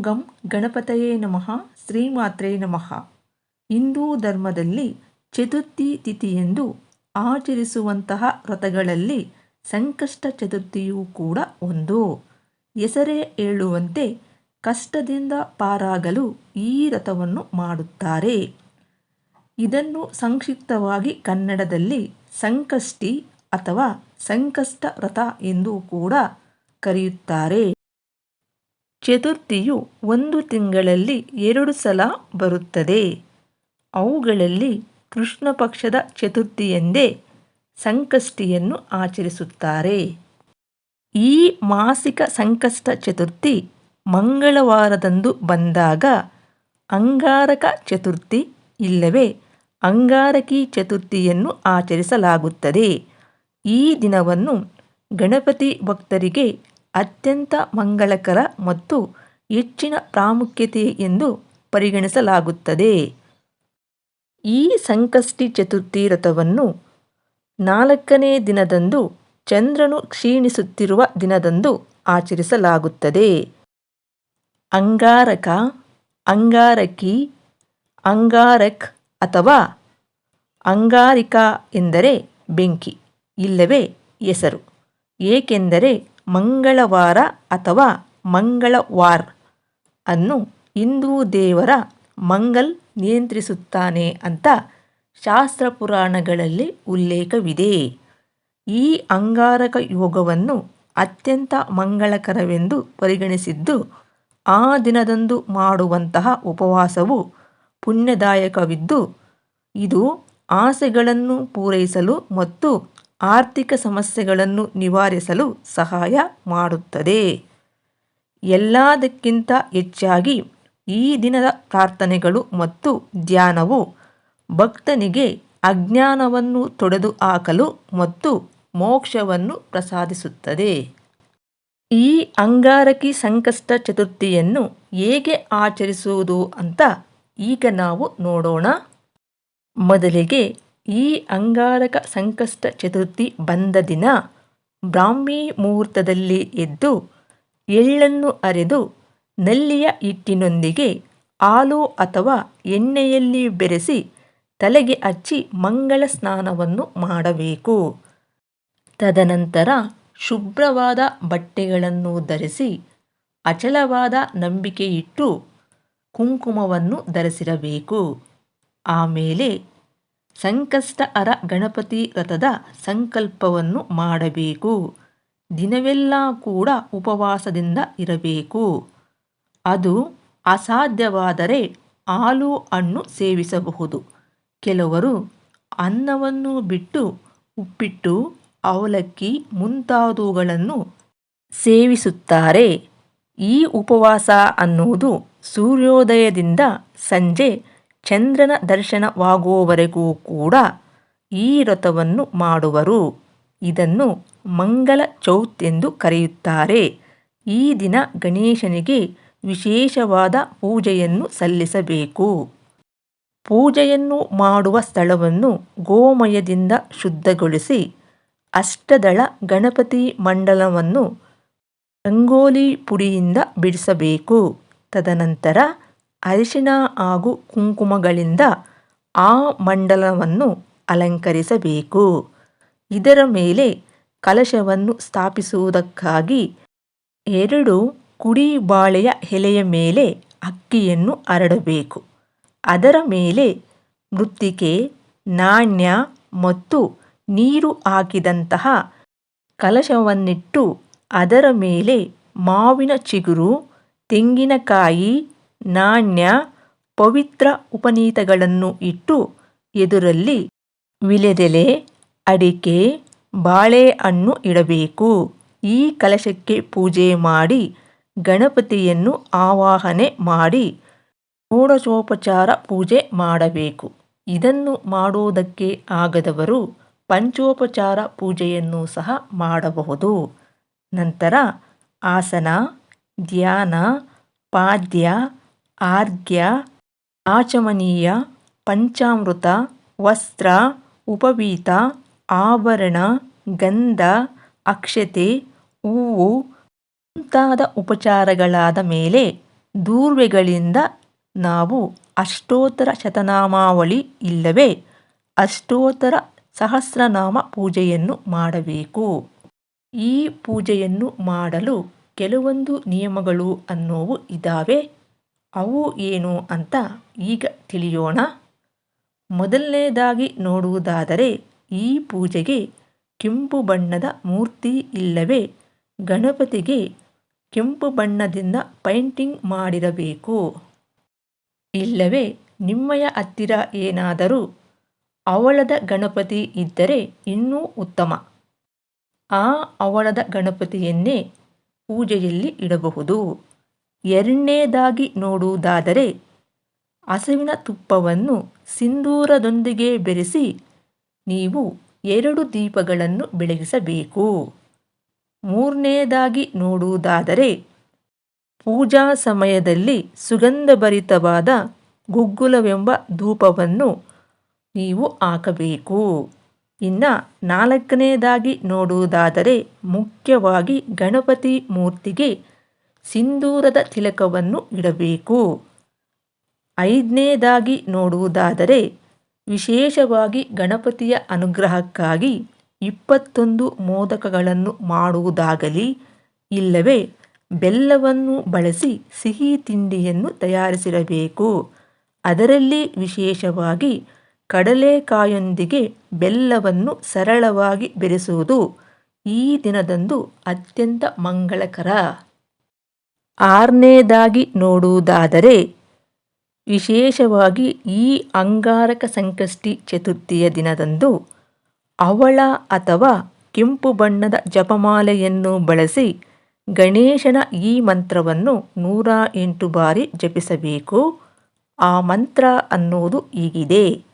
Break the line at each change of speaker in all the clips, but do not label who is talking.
ಗಂ ಗಣಪತಯೇ ನಮಃ, ಶ್ರೀಮಾತ್ರೇ ನಮಃ. ಹಿಂದೂ ಧರ್ಮದಲ್ಲಿ ಚತುರ್ಥಿ ತಿಥಿಯೆಂದು ಆಚರಿಸುವಂತಹ ವ್ರತಗಳಲ್ಲಿ ಸಂಕಷ್ಟ ಚತುರ್ಥಿಯೂ ಕೂಡ ಒಂದು. ಹೆಸರೇ ಹೇಳುವಂತೆ ಕಷ್ಟದಿಂದ ಪಾರಾಗಲು ಈ ರಥವನ್ನು ಮಾಡುತ್ತಾರೆ. ಇದನ್ನು ಸಂಕ್ಷಿಪ್ತವಾಗಿ ಕನ್ನಡದಲ್ಲಿ ಸಂಕಷ್ಟಿ ಅಥವಾ ಸಂಕಷ್ಟ ವ್ರತ ಎಂದು ಕೂಡ ಕರೆಯುತ್ತಾರೆ. ಚತುರ್ಥಿಯು ಒಂದು ತಿಂಗಳಲ್ಲಿ ಎರಡು ಸಲ ಬರುತ್ತದೆ. ಅವುಗಳಲ್ಲಿ ಕೃಷ್ಣ ಪಕ್ಷದ ಚತುರ್ಥಿಯೆಂದೇ ಸಂಕಷ್ಟಿಯನ್ನು ಆಚರಿಸುತ್ತಾರೆ. ಈ ಮಾಸಿಕ ಸಂಕಷ್ಟ ಚತುರ್ಥಿ ಮಂಗಳವಾರದಂದು ಬಂದಾಗ ಅಂಗಾರಕ ಚತುರ್ಥಿ ಇಲ್ಲವೇ ಅಂಗಾರಕಿ ಚತುರ್ಥಿಯನ್ನು ಆಚರಿಸಲಾಗುತ್ತದೆ. ಈ ದಿನವನ್ನು ಗಣಪತಿ ಭಕ್ತರಿಗೆ ಅತ್ಯಂತ ಮಂಗಳಕರ ಮತ್ತು ಹೆಚ್ಚಿನ ಪ್ರಾಮುಖ್ಯತೆ ಎಂದು ಪರಿಗಣಿಸಲಾಗುತ್ತದೆ. ಈ ಸಂಕಷ್ಟಿ ಚತುರ್ಥಿ ವ್ರತವನ್ನು ನಾಲ್ಕನೇ ದಿನದಂದು ಚಂದ್ರನು ಕ್ಷೀಣಿಸುತ್ತಿರುವ ದಿನದಂದು ಆಚರಿಸಲಾಗುತ್ತದೆ. ಅಂಗಾರಕ, ಅಂಗಾರಕಿ, ಅಂಗಾರಕ್ ಅಥವಾ ಅಂಗಾರಿಕಾ ಎಂದರೆ ಬೆಂಕಿ, ಇಲ್ಲವೇ ಹೆಸರು, ಏಕೆಂದರೆ ಮಂಗಳವಾರ ಅಥವಾ ಮಂಗಳವಾರ್ ಅನ್ನು ಹಿಂದೂ ದೇವರ ಮಂಗಲ್ ನಿಯಂತ್ರಿಸುತ್ತಾನೆ ಅಂತ ಶಾಸ್ತ್ರ ಪುರಾಣಗಳಲ್ಲಿ ಉಲ್ಲೇಖವಿದೆ. ಈ ಅಂಗಾರಕ ಯೋಗವನ್ನು ಅತ್ಯಂತ ಮಂಗಳಕರವೆಂದು ಪರಿಗಣಿಸಿದ್ದು, ಆ ದಿನದಂದು ಮಾಡುವಂತಹ ಉಪವಾಸವು ಪುಣ್ಯದಾಯಕವಿದ್ದು, ಇದು ಆಸೆಗಳನ್ನು ಪೂರೈಸಲು ಮತ್ತು ಆರ್ಥಿಕ ಸಮಸ್ಯೆಗಳನ್ನು ನಿವಾರಿಸಲು ಸಹಾಯ ಮಾಡುತ್ತದೆ. ಎಲ್ಲದಕ್ಕಿಂತ ಹೆಚ್ಚಾಗಿ ಈ ದಿನದ ಪ್ರಾರ್ಥನೆಗಳು ಮತ್ತು ಧ್ಯಾನವು ಭಕ್ತನಿಗೆ ಅಜ್ಞಾನವನ್ನು ತೊಡೆದು ಹಾಕಲು ಮತ್ತು ಮೋಕ್ಷವನ್ನು ಪ್ರಸಾದಿಸುತ್ತದೆ. ಈ ಅಂಗಾರಕಿ ಸಂಕಷ್ಟ ಚತುರ್ಥಿಯನ್ನು ಹೇಗೆ ಆಚರಿಸುವುದು ಅಂತ ಈಗ ನಾವು ನೋಡೋಣ. ಮೊದಲಿಗೆ ಈ ಅಂಗಾರಕ ಸಂಕಷ್ಟ ಚತುರ್ಥಿ ಬಂದ ದಿನ ಬ್ರಾಹ್ಮಿ ಮುಹೂರ್ತದಲ್ಲಿ ಎದ್ದು ಎಳ್ಳನ್ನು ಅರೆದು ನಲ್ಲಿಯ ಹಿಟ್ಟಿನೊಂದಿಗೆ ಹಾಲು ಅಥವಾ ಎಣ್ಣೆಯಲ್ಲಿ ಬೆರೆಸಿ ತಲೆಗೆ ಹಚ್ಚಿ ಮಂಗಳ ಸ್ನಾನವನ್ನು ಮಾಡಬೇಕು. ತದನಂತರ ಶುಭ್ರವಾದ ಬಟ್ಟೆಗಳನ್ನು ಧರಿಸಿ ಅಚಲವಾದ ನಂಬಿಕೆಯಿಟ್ಟು ಕುಂಕುಮವನ್ನು ಧರಿಸಿರಬೇಕು. ಆಮೇಲೆ ಸಂಕಷ್ಟಹರ ಗಣಪತಿ ರಥದ ಸಂಕಲ್ಪವನ್ನು ಮಾಡಬೇಕು. ದಿನವೆಲ್ಲ ಕೂಡ ಉಪವಾಸದಿಂದ ಇರಬೇಕು. ಅದು ಅಸಾಧ್ಯವಾದರೆ ಹಾಲು ಹಣ್ಣು ಸೇವಿಸಬಹುದು. ಕೆಲವರು ಅನ್ನವನ್ನು ಬಿಟ್ಟು ಉಪ್ಪಿಟ್ಟು, ಅವಲಕ್ಕಿ ಮುಂತಾದವುಗಳನ್ನು ಸೇವಿಸುತ್ತಾರೆ. ಈ ಉಪವಾಸ ಅನ್ನುವುದು ಸೂರ್ಯೋದಯದಿಂದ ಸಂಜೆ ಚಂದ್ರನ ದರ್ಶನವಾಗುವವರೆಗೂ ಕೂಡ ಈ ವ್ರತವನ್ನು ಮಾಡುವರು. ಇದನ್ನು ಮಂಗಲ ಚೌತ್ ಎಂದು ಕರೆಯುತ್ತಾರೆ. ಈ ದಿನ ಗಣೇಶನಿಗೆ ವಿಶೇಷವಾದ ಪೂಜೆಯನ್ನು ಸಲ್ಲಿಸಬೇಕು. ಪೂಜೆಯನ್ನು ಮಾಡುವ ಸ್ಥಳವನ್ನು ಗೋಮಯದಿಂದ ಶುದ್ಧಗೊಳಿಸಿ ಅಷ್ಟದಳ ಗಣಪತಿ ಮಂಡಲವನ್ನು ರಂಗೋಲಿ ಪುಡಿಯಿಂದ ಬಿಡಿಸಬೇಕು. ತದನಂತರ ಅರಿಶಿನ ಹಾಗೂ ಕುಂಕುಮಗಳಿಂದ ಆ ಮಂಡಲವನ್ನು ಅಲಂಕರಿಸಬೇಕು. ಇದರ ಮೇಲೆ ಕಲಶವನ್ನು ಸ್ಥಾಪಿಸುವುದಕ್ಕಾಗಿ ಎರಡು ಕುಡಿ ಬಾಳೆಯ ಎಲೆಯ ಮೇಲೆ ಅಕ್ಕಿಯನ್ನು ಹರಡಬೇಕು. ಅದರ ಮೇಲೆ ಮೃತ್ತಿಕೆ, ನಾಣ್ಯ ಮತ್ತು ನೀರು ಹಾಕಿದಂತಹ ಕಲಶವನ್ನಿಟ್ಟು ಅದರ ಮೇಲೆ ಮಾವಿನ ಚಿಗುರು, ತೆಂಗಿನಕಾಯಿ ನಾಣ್ಯ ಪವಿತ್ರ ಉಪನೀತಗಳನ್ನು ಇಟ್ಟು ಎದುರಲ್ಲಿ ವಿಲೆದೆಲೆ, ಅಡಿಕೆ, ಬಾಳೆಹಣ್ಣು ಇಡಬೇಕು. ಈ ಕಲಶಕ್ಕೆ ಪೂಜೆ ಮಾಡಿ ಗಣಪತಿಯನ್ನು ಆವಾಹನೆ ಮಾಡಿ ಷೋಡಶೋಪಚಾರ ಪೂಜೆ ಮಾಡಬೇಕು. ಇದನ್ನು ಮಾಡುವುದಕ್ಕೆ ಆಗದವರು ಪಂಚೋಪಚಾರ ಪೂಜೆಯನ್ನು ಸಹ ಮಾಡಬಹುದು. ನಂತರ ಆಸನ, ಧ್ಯಾನ, ಪಾದ್ಯ ಆರ್ಘ್ಯ, ಆಚಮನೀಯ, ಪಂಚಾಮೃತ, ವಸ್ತ್ರ, ಉಪವೀತ, ಆಭರಣ, ಗಂಧ, ಅಕ್ಷತೆ, ಹೂವು ಮುಂತಾದ ಉಪಚಾರಗಳಾದ ಮೇಲೆ ದೂರ್ವೆಗಳಿಂದ ನಾವು ಅಷ್ಟೋತ್ತರ ಶತನಾಮಾವಳಿ ಇಲ್ಲವೇ ಅಷ್ಟೋತ್ತರ ಸಹಸ್ರನಾಮ ಪೂಜೆಯನ್ನು ಮಾಡಬೇಕು. ಈ ಪೂಜೆಯನ್ನು ಮಾಡಲು ಕೆಲವೊಂದು ನಿಯಮಗಳು ಅನ್ನೋವು ಇದ್ದಾವೆ ಅವು ಏನು ಅಂತ ಈಗ ತಿಳಿಯೋಣ. ಮೊದಲನೇದಾಗಿ ನೋಡುವುದಾದರೆ ಈ ಪೂಜೆಗೆ ಕೆಂಪು ಬಣ್ಣದ ಮೂರ್ತಿ ಇಲ್ಲವೇ? ಗಣಪತಿಗೆ ಕೆಂಪು ಬಣ್ಣದಿಂದ ಪೈಂಟಿಂಗ್ ಮಾಡಿರಬೇಕು? ಇಲ್ಲವೇ? ನಿಮ್ಮಯ ಹತ್ತಿರ ಏನಾದರೂ ಅವಳದ ಗಣಪತಿ ಇದ್ದರೆ ಇನ್ನೂ ಉತ್ತಮ. ಆ ಅವಳದ ಗಣಪತಿಯನ್ನೇ ಪೂಜೆಯಲ್ಲಿ ಇಡಬಹುದು. ಎರಡನೇದಾಗಿ ನೋಡುವುದಾದರೆ, ಹಸುವಿನ ತುಪ್ಪವನ್ನು ಸಿಂಧೂರದೊಂದಿಗೆ ಬೆರೆಸಿ ನೀವು ಎರಡು ದೀಪಗಳನ್ನು ಬೆಳಗಿಸಬೇಕು. ಮೂರನೇದಾಗಿ ನೋಡುವುದಾದರೆ, ಪೂಜಾ ಸಮಯದಲ್ಲಿ ಸುಗಂಧಭರಿತವಾದ ಗುಗ್ಗುಲವೆಂಬ ಧೂಪವನ್ನು ನೀವು ಹಾಕಬೇಕು. ಇನ್ನು ನಾಲ್ಕನೇದಾಗಿ ನೋಡುವುದಾದರೆ, ಮುಖ್ಯವಾಗಿ ಗಣಪತಿ ಮೂರ್ತಿಗೆ ಸಿಂಧೂರದ ತಿಲಕವನ್ನು ಇಡಬೇಕು. ಐದನೇದಾಗಿ ನೋಡುವುದಾದರೆ, ವಿಶೇಷವಾಗಿ ಗಣಪತಿಯ ಅನುಗ್ರಹಕ್ಕಾಗಿ ಇಪ್ಪತ್ತೊಂದು ಮೋದಕಗಳನ್ನು ಮಾಡುವುದಾಗಲಿ, ಇಲ್ಲವೇ ಬೆಲ್ಲವನ್ನು ಬಳಸಿ ಸಿಹಿ ತಿಂಡಿಯನ್ನು ತಯಾರಿಸಿರಬೇಕು. ಅದರಲ್ಲಿ ವಿಶೇಷವಾಗಿ ಕಡಲೆಕಾಯೊಂದಿಗೆ ಬೆಲ್ಲವನ್ನು ಸರಳವಾಗಿ ಬೆರೆಸುವುದು ಈ ದಿನದಂದು ಅತ್ಯಂತ ಮಂಗಳಕರ. ಆರನೇದಾಗಿ ನೋಡುವುದಾದರೆ, ವಿಶೇಷವಾಗಿ ಈ ಅಂಗಾರಕ ಸಂಕಷ್ಟಿ ಚತುರ್ಥಿಯ ದಿನದಂದು ಅವಳ ಅಥವಾ ಕೆಂಪು ಬಣ್ಣದ ಜಪಮಾಲೆಯನ್ನು ಬಳಸಿ ಗಣೇಶನ ಈ ಮಂತ್ರವನ್ನು ನೂರ ಎಂಟು ಬಾರಿ ಜಪಿಸಬೇಕು. ಆ ಮಂತ್ರ ಅನ್ನೋದು ಹೀಗಿದೆ.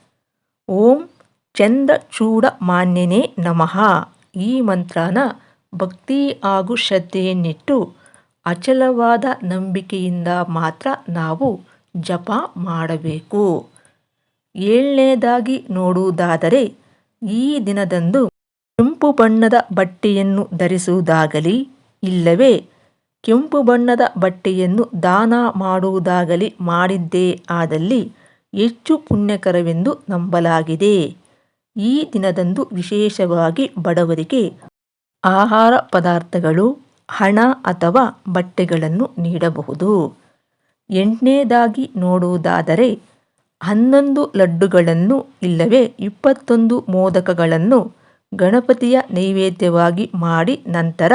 ಓಂ ಚಂದ್ರಚೂಡ ಮಾನ್ಯನೇ ನಮಃ. ಈ ಮಂತ್ರನ ಭಕ್ತಿ ಹಾಗೂ ಶ್ರದ್ಧೆಯನ್ನಿಟ್ಟು ಅಚಲವಾದ ನಂಬಿಕೆಯಿಂದ ಮಾತ್ರ ನಾವು ಜಪ ಮಾಡಬೇಕು. ಏಳನೇದಾಗಿ ನೋಡುವುದಾದರೆ, ಈ ದಿನದಂದು ಕೆಂಪು ಬಣ್ಣದ ಬಟ್ಟೆಯನ್ನು ಧರಿಸುವುದಾಗಲಿ, ಇಲ್ಲವೇ ಕೆಂಪು ಬಣ್ಣದ ಬಟ್ಟೆಯನ್ನು ದಾನ ಮಾಡುವುದಾಗಲಿ ಮಾಡಿದ್ದೇ ಆದಲ್ಲಿ ಹೆಚ್ಚು ಪುಣ್ಯಕರವೆಂದು ನಂಬಲಾಗಿದೆ. ಈ ದಿನದಂದು ವಿಶೇಷವಾಗಿ ಬಡವರಿಗೆ ಆಹಾರ ಪದಾರ್ಥಗಳು ಹಣ ಅಥವಾ ಬಟ್ಟೆಗಳನ್ನು ನೀಡಬಹುದು. ಎಂಟನೇದಾಗಿ ನೋಡುವುದಾದರೆ, ಹನ್ನೊಂದು ಲಡ್ಡುಗಳನ್ನು ಇಲ್ಲವೇ ಇಪ್ಪತ್ತೊಂದು ಮೋದಕಗಳನ್ನು ಗಣಪತಿಯ ನೈವೇದ್ಯವಾಗಿ ಮಾಡಿ ನಂತರ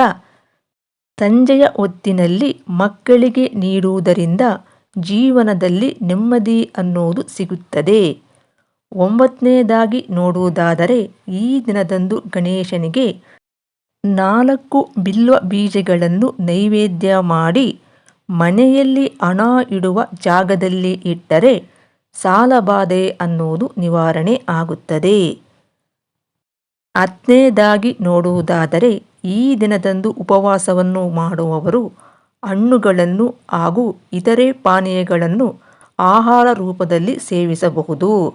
ಸಂಜೆಯ ಹೊತ್ತಿನಲ್ಲಿ ಮಕ್ಕಳಿಗೆ ನೀಡುವುದರಿಂದ ಜೀವನದಲ್ಲಿ ನೆಮ್ಮದಿ ಅನ್ನೋದು ಸಿಗುತ್ತದೆ. ಒಂಬತ್ತನೇದಾಗಿ ನೋಡುವುದಾದರೆ, ಈ ದಿನದಂದು ಗಣೇಶನಿಗೆ ನಾಲ್ಕು ಬಿಲ್ವ ಬೀಜಗಳನ್ನು ನೈವೇದ್ಯ ಮಾಡಿ ಮನೆಯಲ್ಲಿ ಹಣ ಇಡುವ ಜಾಗದಲ್ಲಿ ಇಟ್ಟರೆ ಸಾಲಬಾಧೆ ಅನ್ನೋದು ನಿವಾರಣೆ ಆಗುತ್ತದೆ. ಹತ್ತನೇದಾಗಿ ನೋಡುವುದಾದರೆ ಈ ದಿನದಂದು ಉಪವಾಸವನ್ನು ಮಾಡುವವರು ಹಣ್ಣುಗಳನ್ನು ಹಾಗೂ ಇತರೆ ಪಾನೀಯಗಳನ್ನು ಆಹಾರ ರೂಪದಲ್ಲಿ ಸೇವಿಸಬಹುದು.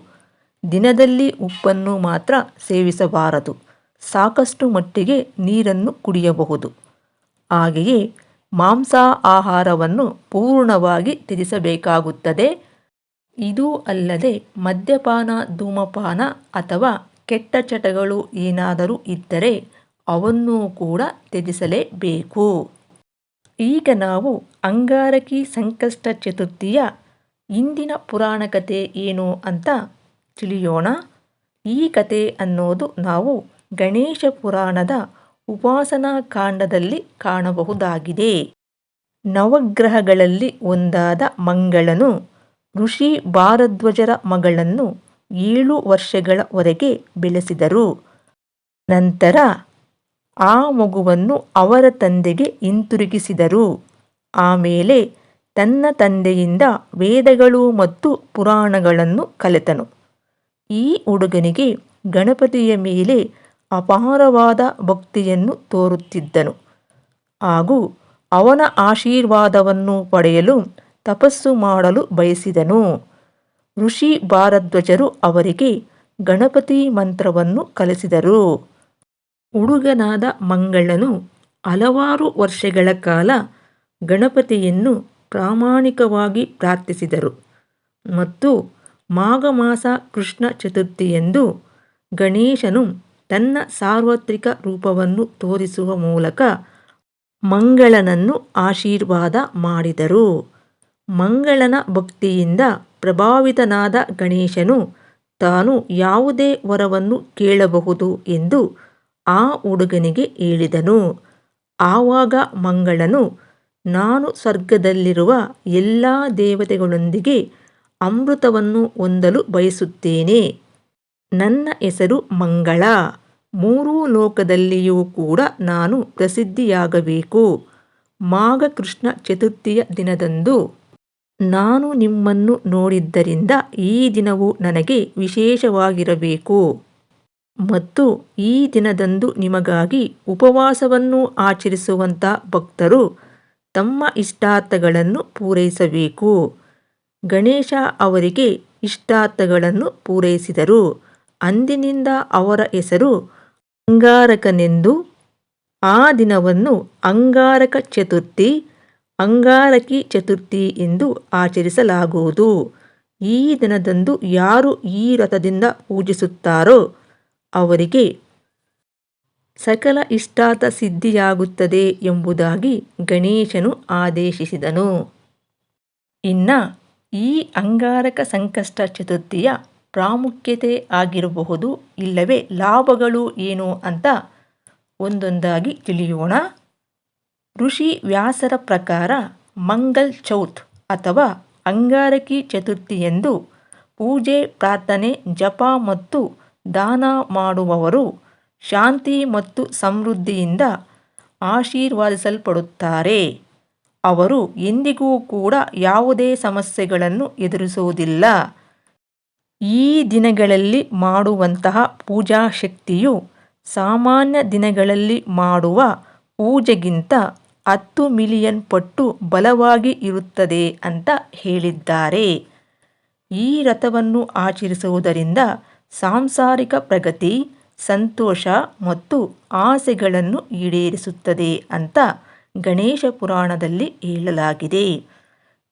ದಿನದಲ್ಲಿ ಉಪ್ಪನ್ನು ಮಾತ್ರ ಸೇವಿಸಬಾರದು. ಸಾಕಷ್ಟು ಮಟ್ಟಿಗೆ ನೀರನ್ನು ಕುಡಿಯಬಹುದು. ಹಾಗೆಯೇ ಮಾಂಸ ಆಹಾರವನ್ನು ಪೂರ್ಣವಾಗಿ ತ್ಯಜಿಸಬೇಕಾಗುತ್ತದೆ ಇದು ಅಲ್ಲದೆ ಮದ್ಯಪಾನ, ಧೂಮಪಾನ ಅಥವಾ ಕೆಟ್ಟ ಚಟಗಳು ಏನಾದರೂ ಇದ್ದರೆ ಅವನ್ನೂ ಕೂಡ ತ್ಯಜಿಸಲೇಬೇಕು. ಈಗ ನಾವು ಅಂಗಾರಕಿ ಸಂಕಷ್ಟ ಚತುರ್ಥಿಯ ಇಂದಿನ ಪುರಾಣ ಕಥೆ ಏನು ಅಂತ ತಿಳಿಯೋಣ. ಈ ಕಥೆ ಅನ್ನೋದು ನಾವು ಗಣೇಶ ಪುರಾಣದ ಉಪಾಸನಾ ಕಾಂಡದಲ್ಲಿ ಕಾಣಬಹುದಾಗಿದೆ. ನವಗ್ರಹಗಳಲ್ಲಿ ಒಂದಾದ ಮಂಗಳನು ಋಷಿ ಭಾರದ್ವಜರ ಮಗಳನ್ನು ಏಳು ವರ್ಷಗಳವರೆಗೆ ಬೆಳೆಸಿದರು. ನಂತರ ಆ ಮಗುವನ್ನು ಅವರ ತಂದೆಗೆ ಹಿಂತಿರುಗಿಸಿದರು. ಆಮೇಲೆ ತನ್ನ ತಂದೆಯಿಂದ ವೇದಗಳು ಮತ್ತು ಪುರಾಣಗಳನ್ನು ಕಲಿತನು. ಈ ಹುಡುಗನಿಗೆ ಗಣಪತಿಯ ಮೇಲೆ ಅಪಾರವಾದ ಭಕ್ತಿಯನ್ನು ತೋರುತ್ತಿದ್ದನು. ಹಾಗೂ ಅವನ ಆಶೀರ್ವಾದವನ್ನು ಪಡೆಯಲು ತಪಸ್ಸು ಮಾಡಲು ಬಯಸಿದನು. ಋಷಿ ಭಾರದ್ವಜರು ಅವರಿಗೆ ಗಣಪತಿ ಮಂತ್ರವನ್ನು ಕಲಿಸಿದರು. ಹುಡುಗನಾದ ಮಂಗಳನು ಹಲವಾರು ವರ್ಷಗಳ ಕಾಲ ಗಣಪತಿಯನ್ನು ಪ್ರಾಮಾಣಿಕವಾಗಿ ಪ್ರಾರ್ಥಿಸಿದರು ಮತ್ತು ಮಾಘಮಾಸ ಕೃಷ್ಣ ಚತುರ್ಥಿಯೆಂದು ಗಣೇಶನು ತನ್ನ ಸಾರ್ವತ್ರಿಕ ರೂಪವನ್ನು ತೋರಿಸುವ ಮೂಲಕ ಮಂಗಳನನ್ನು ಆಶೀರ್ವಾದ ಮಾಡಿದರು. ಮಂಗಳನ ಭಕ್ತಿಯಿಂದ ಪ್ರಭಾವಿತನಾದ ಗಣೇಶನು ತಾನು ಯಾವುದೇ ವರವನ್ನು ಕೇಳಬಹುದು ಎಂದು ಆ ಹುಡುಗನಿಗೆ ಹೇಳಿದನು. ಆವಾಗ ಮಂಗಳನು, ನಾನು ಸ್ವರ್ಗದಲ್ಲಿರುವ ಎಲ್ಲ ದೇವತೆಗಳೊಂದಿಗೆ ಅಮೃತವನ್ನು ಹೊಂದಲು ಬಯಸುತ್ತೇನೆ. ನನ್ನ ಹೆಸರು ಮಂಗಳ. ಮೂರೂ ಲೋಕದಲ್ಲಿಯೂ ಕೂಡ ನಾನು ಪ್ರಸಿದ್ಧಿಯಾಗಬೇಕು. ಮಾಘ ಕೃಷ್ಣ ಚತುರ್ಥಿಯ ದಿನದಂದು ನಾನು ನಿಮ್ಮನ್ನು ನೋಡಿದ್ದರಿಂದ ಈ ದಿನವು ನನಗೆ ವಿಶೇಷವಾಗಿರಬೇಕು. ಮತ್ತು ಈ ದಿನದಂದು ನಿಮಗಾಗಿ ಉಪವಾಸವನ್ನು ಆಚರಿಸುವಂಥ ಭಕ್ತರು ತಮ್ಮ ಇಷ್ಟಾರ್ಥಗಳನ್ನು ಪೂರೈಸಬೇಕು. ಗಣೇಶ ಅವರಿಗೆ ಇಷ್ಟಾರ್ಥಗಳನ್ನು ಪೂರೈಸಿದರು. ಅಂದಿನಿಂದ ಅವರ ಹೆಸರು ಅಂಗಾರಕನೆಂದು, ಆ ದಿನವನ್ನು ಅಂಗಾರಕ ಚತುರ್ಥಿ, ಅಂಗಾರಕಿ ಚತುರ್ಥಿ ಎಂದು ಆಚರಿಸಲಾಗುವುದು. ಈ ದಿನದಂದು ಯಾರು ಈ ರಥದಿಂದ ಪೂಜಿಸುತ್ತಾರೋ ಅವರಿಗೆ ಸಕಲ ಇಷ್ಟಾತ ಸಿದ್ಧಿಯಾಗುತ್ತದೆ ಎಂಬುದಾಗಿ ಗಣೇಶನು ಆದೇಶಿಸಿದನು. ಇನ್ನ ಈ ಅಂಗಾರಕ ಸಂಕಷ್ಟ ಚತುರ್ಥಿಯ ಪ್ರಾಮುಖ್ಯತೆ ಆಗಿರಬಹುದು ಇಲ್ಲವೇ ಲಾಭಗಳು ಏನು ಅಂತ ಒಂದೊಂದಾಗಿ ತಿಳಿಯೋಣ. ಋಷಿ ವ್ಯಾಸರ ಪ್ರಕಾರ ಮಂಗಲ್ ಚೌತ್ ಅಥವಾ ಅಂಗಾರಕಿ ಚತುರ್ಥಿಯಂದು ಪೂಜೆ, ಪ್ರಾರ್ಥನೆ, ಜಪ ಮತ್ತು ದಾನ ಮಾಡುವವರು ಶಾಂತಿ ಮತ್ತು ಸಮೃದ್ಧಿಯಿಂದ ಆಶೀರ್ವಾದಿಸಲ್ಪಡುತ್ತಾರೆ. ಅವರು ಎಂದಿಗೂ ಕೂಡ ಯಾವುದೇ ಸಮಸ್ಯೆಗಳನ್ನು ಎದುರಿಸುವುದಿಲ್ಲ. ಈ ದಿನಗಳಲ್ಲಿ ಮಾಡುವಂತಹ ಪೂಜಾ ಶಕ್ತಿಯು ಸಾಮಾನ್ಯ ದಿನಗಳಲ್ಲಿ ಮಾಡುವ ಪೂಜೆಗಿಂತ ಹತ್ತು ಮಿಲಿಯನ್ ಪಟ್ಟು ಬಲವಾಗಿ ಇರುತ್ತದೆ ಅಂತ ಹೇಳಿದ್ದಾರೆ. ಈ ರಥವನ್ನು ಆಚರಿಸುವುದರಿಂದ ಸಾಂಸಾರಿಕ ಪ್ರಗತಿ, ಸಂತೋಷ ಮತ್ತು ಆಸೆಗಳನ್ನು ಈಡೇರಿಸುತ್ತದೆ ಅಂತ ಗಣೇಶ ಪುರಾಣದಲ್ಲಿ ಹೇಳಲಾಗಿದೆ.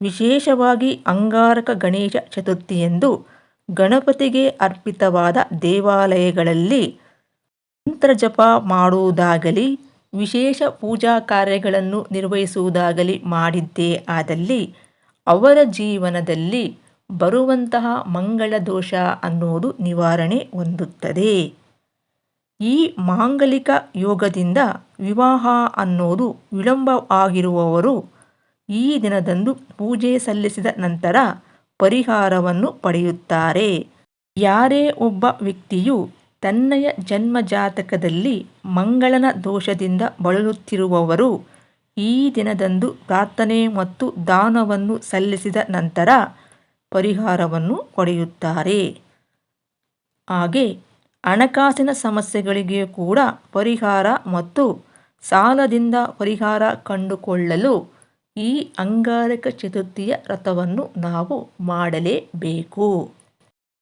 ವಿಶೇಷವಾಗಿ ಅಂಗಾರಕ ಗಣೇಶ ಚತುರ್ಥಿಯಂದು ಗಣಪತಿಗೆ ಅರ್ಪಿತವಾದ ದೇವಾಲಯಗಳಲ್ಲಿ ಮಂತ್ರಜಪ ಮಾಡುವುದಾಗಲಿ, ವಿಶೇಷ ಪೂಜಾ ಕಾರ್ಯಗಳನ್ನು ನಿರ್ವಹಿಸುವುದಾಗಲಿ ಮಾಡಿದ್ದೇ ಆದಲ್ಲಿ ಅವರ ಜೀವನದಲ್ಲಿ ಬರುವಂತಹ ಮಂಗಳ ದೋಷ ಅನ್ನೋದು ನಿವಾರಣೆ ಹೊಂದುತ್ತದೆ. ಈ ಮಾಂಗಲಿಕ ಯೋಗದಿಂದ ವಿವಾಹ ಅನ್ನೋದು ವಿಳಂಬ ಆಗಿರುವವರು ಈ ದಿನದಂದು ಪೂಜೆ ಸಲ್ಲಿಸಿದ ನಂತರ ಪರಿಹಾರವನ್ನು ಪಡೆಯುತ್ತಾರೆ. ಯಾರೇ ಒಬ್ಬ ವ್ಯಕ್ತಿಯು ತನ್ನಯ ಜನ್ಮ ಜಾತಕದಲ್ಲಿ ಮಂಗಳನ ದೋಷದಿಂದ ಬಳಲುತ್ತಿರುವವರು, ಈ ದಿನದಂದು ಪ್ರಾರ್ಥನೆ ಮತ್ತು ದಾನವನ್ನು ಸಲ್ಲಿಸಿದ ನಂತರ ಪರಿಹಾರವನ್ನು ಪಡೆಯುತ್ತಾರೆ. ಹಾಗೆ ಹಣಕಾಸಿನ ಸಮಸ್ಯೆಗಳಿಗೆ ಕೂಡ ಪರಿಹಾರ ಮತ್ತು ಸಾಲದಿಂದ ಪರಿಹಾರ ಕಂಡುಕೊಳ್ಳಲು ಈ ಅಂಗಾರಕ ಚತುರ್ಥಿಯ ವ್ರತವನ್ನು ನಾವು ಮಾಡಲೇಬೇಕು.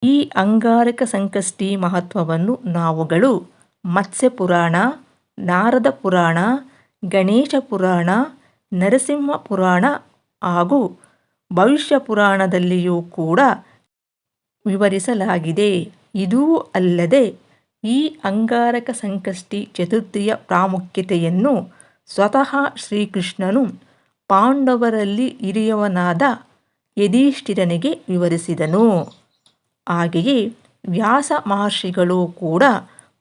ಈ ಅಂಗಾರಕ ಸಂಕಷ್ಟಿ ಮಹತ್ವವನ್ನು ನಾವುಗಳು ಮತ್ಸ್ಯ ಪುರಾಣ, ನಾರದ ಪುರಾಣ, ಗಣೇಶ ಪುರಾಣ, ನರಸಿಂಹ ಪುರಾಣ ಹಾಗೂ ಭವಿಷ್ಯ ಪುರಾಣದಲ್ಲಿಯೂ ಕೂಡ ವಿವರಿಸಲಾಗಿದೆ. ಇದೂ ಅಲ್ಲದೆ ಈ ಅಂಗಾರಕ ಸಂಕಷ್ಟಿ ಚತುರ್ಥಿಯ ಪ್ರಾಮುಖ್ಯತೆಯನ್ನು ಸ್ವತಃ ಶ್ರೀಕೃಷ್ಣನು ಪಾಂಡವರಲ್ಲಿ ಹಿರಿಯವನಾದ ಯಧಿಷ್ಠಿರನಿಗೆ ವಿವರಿಸಿದನು. ಹಾಗೆಯೇ ವ್ಯಾಸ ಮಹರ್ಷಿಗಳು ಕೂಡ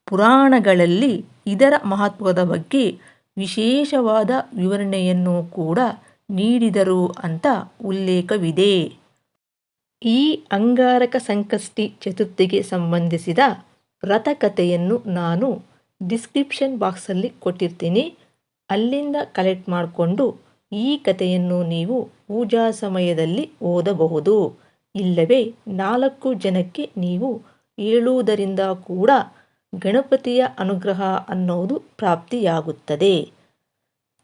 ಪುರಾಣಗಳಲ್ಲಿ ಇದರ ಮಹತ್ವದ ಬಗ್ಗೆ ವಿಶೇಷವಾದ ವಿವರಣೆಯನ್ನು ಕೂಡ ನೀಡಿದರು ಅಂತ ಉಲ್ಲೇಖವಿದೆ. ಈ ಅಂಗಾರಕ ಸಂಕಷ್ಟಿ ಚತುರ್ಥಿಗೆ ಸಂಬಂಧಿಸಿದ ರಥಕಥೆಯನ್ನು ನಾನು ಡಿಸ್ಕ್ರಿಪ್ಷನ್ ಬಾಕ್ಸಲ್ಲಿ ಕೊಟ್ಟಿರ್ತೀನಿ. ಅಲ್ಲಿಂದ ಕಲೆಕ್ಟ್ ಮಾಡಿಕೊಂಡು ಈ ಕಥೆಯನ್ನು ನೀವು ಪೂಜಾ ಸಮಯದಲ್ಲಿ ಓದಬಹುದು. ಇಲ್ಲವೇ ನಾಲ್ಕು ಜನಕ್ಕೆ ನೀವು ಹೇಳುವುದರಿಂದ ಕೂಡ ಗಣಪತಿಯ ಅನುಗ್ರಹ ಅನ್ನೋದು ಪ್ರಾಪ್ತಿಯಾಗುತ್ತದೆ.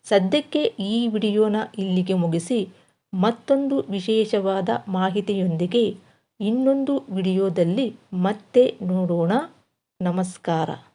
ಸದ್ಯಕ್ಕೆ ಈ ವಿಡಿಯೋನ ಇಲ್ಲಿಗೆ ಮುಗಿಸಿ ಮತ್ತೊಂದು ವಿಶೇಷವಾದ ಮಾಹಿತಿಯೊಂದಿಗೆ ಇನ್ನೊಂದು ವಿಡಿಯೋದಲ್ಲಿ ಮತ್ತೆ ನೋಡೋಣ. ನಮಸ್ಕಾರ.